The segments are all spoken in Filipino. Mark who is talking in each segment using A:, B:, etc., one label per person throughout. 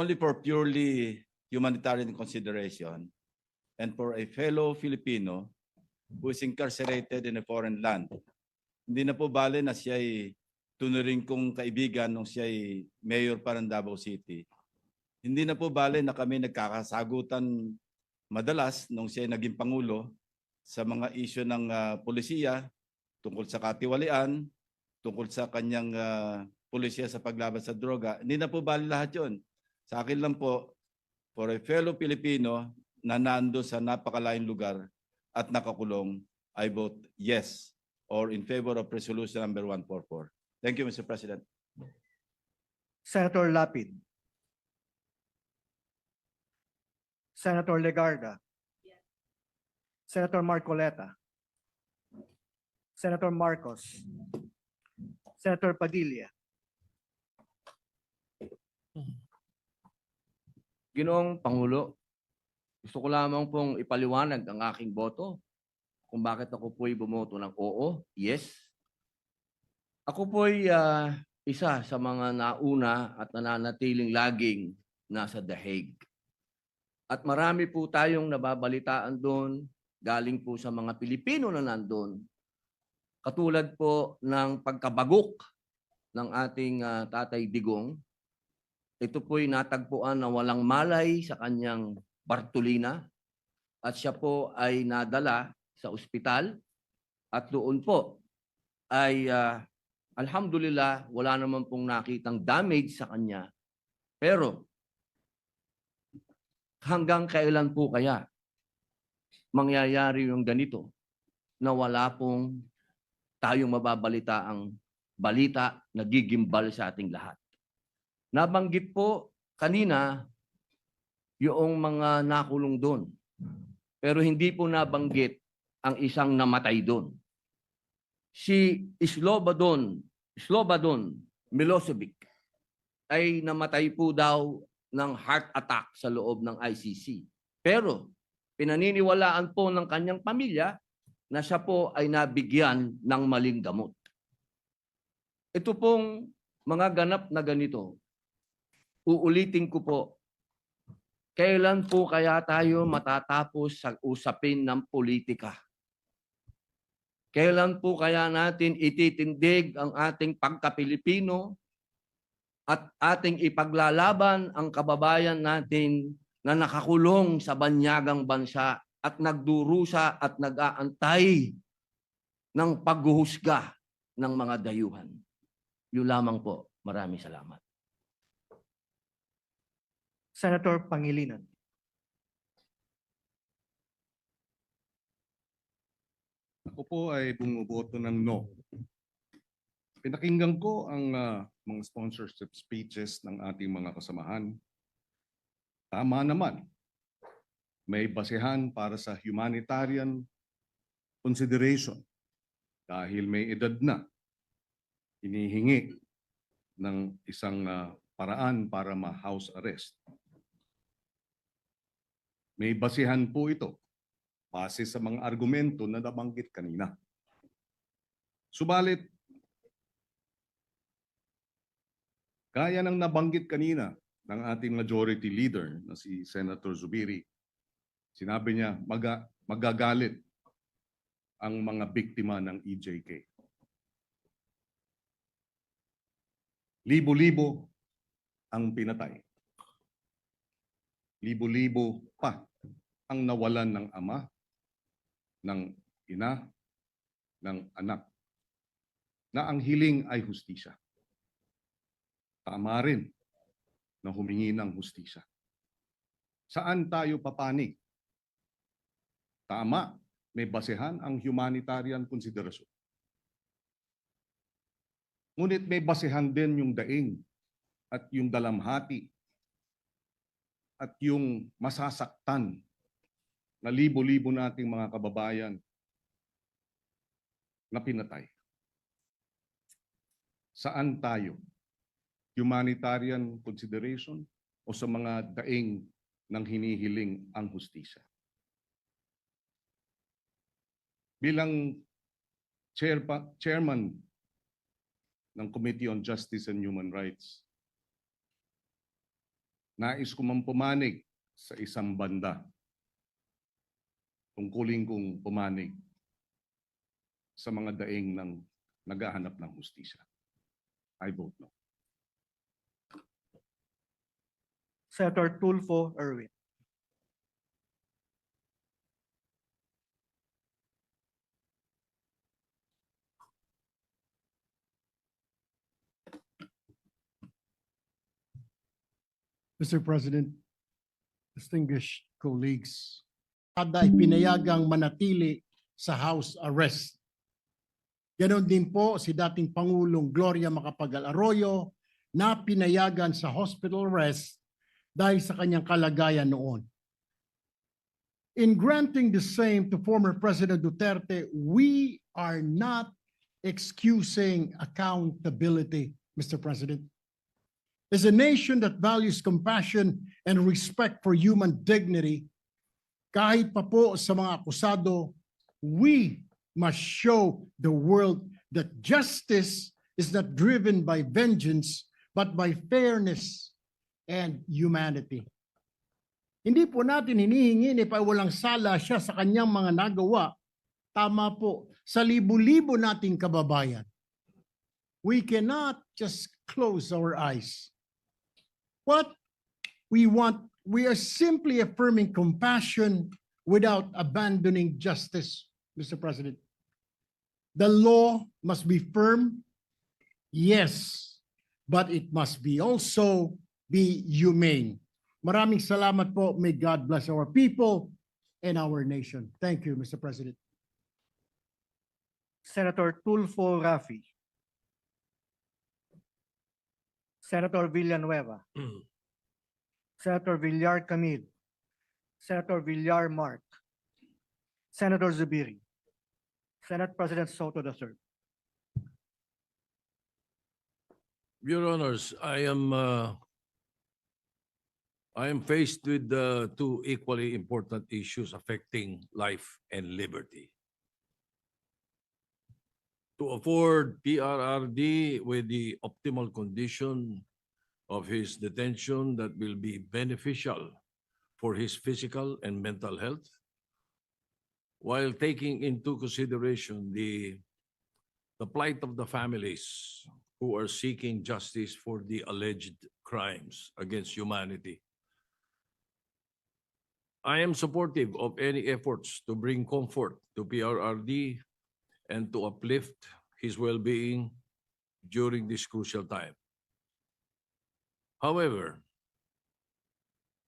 A: only for purely humanitarian consideration and for a fellow Filipino who is incarcerated in a foreign land. Hindi na po bale na siya ay tunuring kong kaibigan nung siya ay mayor pa ng Davao City. Hindi na po bale na kami nagkakasagutan madalas nung siya ay naging pangulo sa mga isyu ng ah, polisiya tungkol sa katiwalian, tungkol sa kanyang ah, polisiya sa paglaban sa droga. Hindi na po bali lahat yun. Sa akin lang po, for a fellow Filipino na nando sa napakalayong lugar at nakakulong, I vote yes or in favor of resolution number 144. Thank you, Mr. President.
B: Senator Lapid. Senator Legarda. Senator Marcoleta. Senator Marcos. Senator Padilla.
C: Ginoong Pangulo, gusto ko lamang pong ipaliwanag ang aking boto kung bakit ako po'y bumoto ng oo, yes. Ako po'y ah, isa sa mga nauna at nananatiling laging nasa The Hague. At marami po tayong nababalitaan doon, galing po sa mga Pilipino na nandun. Katulad po ng pagkabagok ng ating ah, Tatay Digong, ito po'y natagpuan na walang malay sa kanyang Bartolina at siya po ay nadala sa ospital at doon po ay ah, alhamdulillah wala naman pong nakitang damage sa kanya. Pero hanggang kailan po kaya mangyayari yung ganito na wala pong tayong mababalita ang balita na gigimbal sa ating lahat. Nabanggit po kanina yung mga nakulong doon. Pero hindi po nabanggit ang isang namatay doon. Si Slobodon, Slobodon Milosevic ay namatay po daw ng heart attack sa loob ng ICC. Pero pinaniniwalaan po ng kanyang pamilya na siya po ay nabigyan ng maling gamot. Ito pong mga ganap na ganito, uulitin ko po, kailan po kaya tayo matatapos sa usapin ng politika? Kailan po kaya natin ititindig ang ating pagka-Pilipino at ating ipaglalaban ang kababayan natin na nakakulong sa banyagang bansa at nagdurusa at nag-aantay ng paghuhusga ng mga dayuhan. Yun lamang po. Maraming salamat.
B: Senator Pangilinan.
D: Ako po ay bumuboto ng no. Pinakinggan ko ang ah, mga sponsorship speeches ng ating mga kasamahan. Tama naman. May basehan para sa humanitarian consideration dahil may edad na. Inihingi ng isang ah, paraan para ma-house arrest. May basehan po ito base sa mga argumento na nabanggit kanina. Subalit, gaya ng nabanggit kanina ng ating majority leader na si Senator Zubiri, sinabi niya maga, magagalit ang mga biktima ng EJK. Libo-libo ang pinatay. Libo-libo pa ang nawalan ng ama, ng ina, ng anak, na ang hiling ay hustisya. Tama rin na humingi ng hustisya. Saan tayo papanig? Tama, may basehan ang humanitarian konsiderasyon. Ngunit may basehan din yung daing at yung dalamhati at yung masasaktan na libo-libo nating mga kababayan na pinatay. Saan tayo? Humanitarian consideration o sa mga daing ng hinihiling ang hustisya? Bilang chair pa, chairman ng Committee on Justice and Human Rights, nais ko mang pumanig sa isang banda. Tungkulin kong pumanig sa mga daing ng naghahanap ng hustisya. I vote no.
B: Senator Tulfo Erwin.
E: Mr. President, distinguished colleagues, kada pinayagang manatili sa house arrest. Ganon din po si dating Pangulong Gloria Macapagal Arroyo na pinayagan sa hospital arrest dahil sa kanyang kalagayan noon. In granting the same to former President Duterte, we are not excusing accountability, Mr. President. As a nation that values compassion and respect for human dignity, kahit pa po sa mga akusado, we must show the world that justice is not driven by vengeance, but by fairness and humanity. Hindi po natin hinihingi ni pa walang sala siya sa kanyang mga nagawa. Tama po, sa libu-libo nating kababayan. We cannot just close our eyes. What we want, we are simply affirming compassion without abandoning justice, Mr. President. The law must be firm, yes, but it must be also be humane. Maraming salamat po. May God bless our people and our nation. Thank you, Mr. President.
B: Senator Tulfo Rafi. Senator Villanueva. Senator Villar Camille. Senator Villar Mark. Senator Zubiri. Senate President Soto III.
F: Your Honors, I am, uh, I am faced with uh, two equally important issues affecting life and liberty. To afford PRRD with the optimal condition of his detention that will be beneficial for his physical and mental health, while taking into consideration the, the plight of the families who are seeking justice for the alleged crimes against humanity. I am supportive of any efforts to bring comfort to PRRD and to uplift his well-being during this crucial time. However,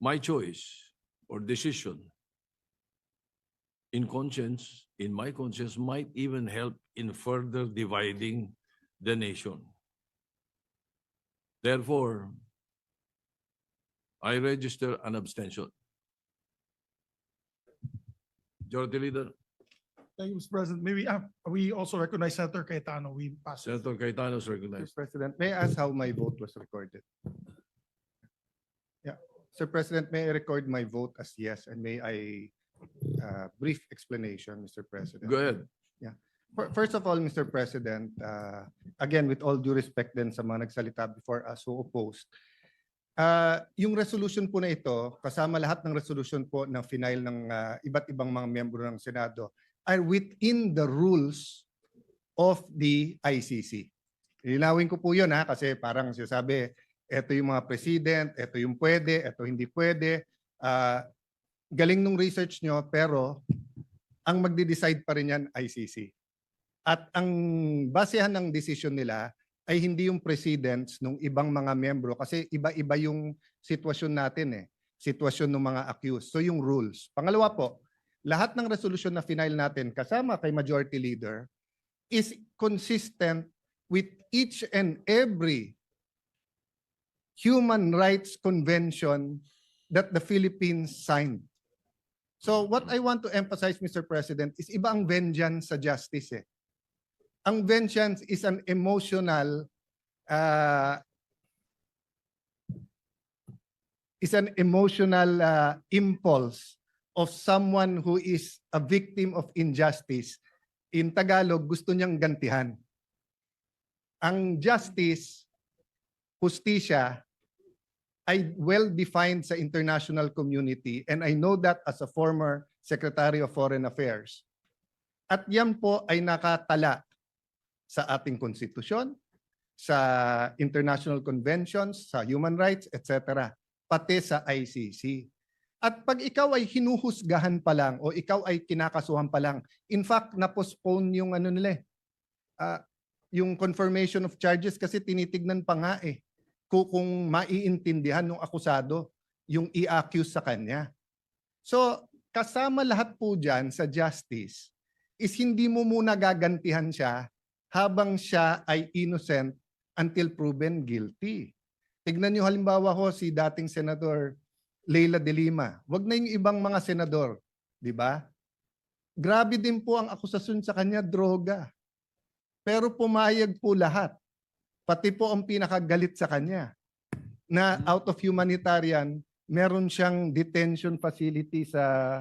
F: my choice or decision in conscience, in my conscience, might even help in further dividing the nation. Therefore, I register an abstention. Majority Leader,
G: Thank you, Mr. President. Maybe uh, we also recognize Senator Cayetano. We pass. it.
F: Senator Cayetano is recognized. Mr.
H: President, may I ask how my vote was recorded? Yeah, Sir President, may I record my vote as yes and may I uh, brief explanation, Mr. President?
F: Go ahead.
H: Fir- First of all, Mr. President, uh, again, with all due respect din sa mga nagsalita before us who opposed, uh, yung resolution po na ito, kasama lahat ng resolution po na final ng uh, iba't ibang mga miyembro ng Senado, are within the rules of the ICC. Linawin ko po yun ha, kasi parang sinasabi, ito yung mga president, ito yung pwede, ito hindi pwede. Ah, galing nung research nyo, pero ang magde-decide pa rin yan ICC. At ang basehan ng decision nila ay hindi yung presidents ng ibang mga membro kasi iba-iba yung sitwasyon natin eh. Sitwasyon ng mga accused. So yung rules. Pangalawa po, lahat ng resolution na final natin kasama kay majority leader is consistent with each and every human rights convention that the Philippines signed. So what I want to emphasize, Mr. President, is iba ang vengeance sa justice eh. Ang vengeance is an emotional uh, is an emotional uh, impulse of someone who is a victim of injustice. In Tagalog, gusto niyang gantihan. Ang justice, justisya, ay well-defined sa international community and I know that as a former Secretary of Foreign Affairs. At yan po ay nakatala sa ating konstitusyon, sa international conventions, sa human rights, etc. Pati sa ICC. At pag ikaw ay hinuhusgahan pa lang o ikaw ay kinakasuhan pa lang, in fact, na-postpone yung ano nila eh, ah, yung confirmation of charges kasi tinitignan pa nga eh kung, maiintindihan ng akusado yung i-accuse sa kanya. So, kasama lahat po dyan sa justice is hindi mo muna gagantihan siya habang siya ay innocent until proven guilty. Tignan niyo halimbawa ho si dating Senator Leila de Lima. Wag na yung ibang mga senador, di ba? Grabe din po ang akusasyon sa kanya, droga. Pero pumayag po lahat. Pati po ang pinakagalit sa kanya na out of humanitarian, meron siyang detention facility sa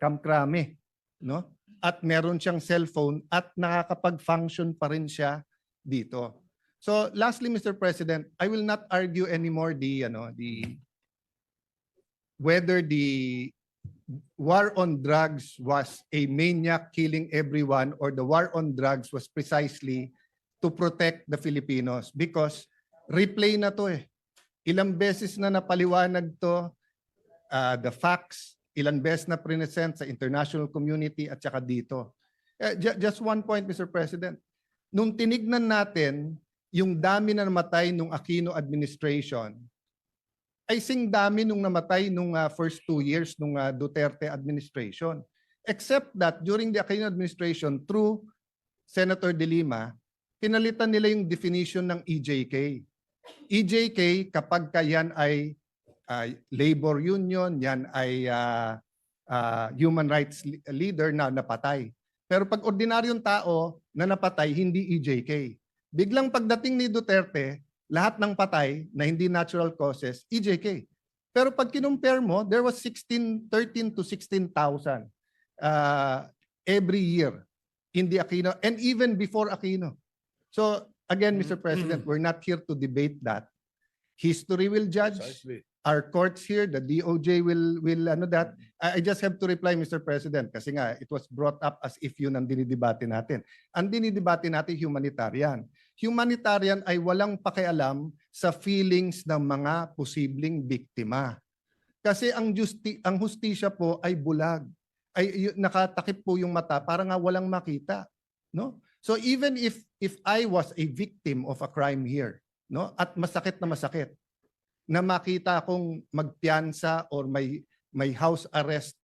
H: Camp Crame, no? At meron siyang cellphone at nakakapag-function pa rin siya dito. So lastly, Mr. President, I will not argue anymore the ano, the whether the war on drugs was a maniac killing everyone or the war on drugs was precisely to protect the Filipinos because replay na to eh. Ilang beses na napaliwanag to, uh, the facts, ilang beses na present sa international community at saka dito. Ju- just one point, Mr. President. Nung tinignan natin yung dami na namatay nung Aquino administration, ay sing dami nung namatay nung uh, first two years nung uh, Duterte administration. Except that during the Aquino administration, through Senator De Lima, pinalitan nila yung definition ng EJK. EJK, kapag ka yan ay uh, labor union, yan ay uh, uh, human rights le- leader na napatay. Pero pag ordinaryong tao na napatay, hindi EJK. Biglang pagdating ni Duterte, lahat ng patay na hindi natural causes, EJK. Pero pag kinumpare mo, there was 16, 13 to 16,000 uh, every year in the Aquino and even before Aquino. So again, Mr. President, we're not here to debate that. History will judge.
F: Precisely.
H: Our courts here, the DOJ will will ano that. I, I just have to reply, Mr. President, kasi nga it was brought up as if yun ang dinidebate natin. Ang dinidebate natin humanitarian. Humanitarian ay walang pakialam sa feelings ng mga posibleng biktima. Kasi ang justi ang hustisya po ay bulag. Ay y- nakatakip po yung mata para nga walang makita, no? So even if if I was a victim of a crime here, no? At masakit na masakit na makita akong magpiyansa or may may house arrest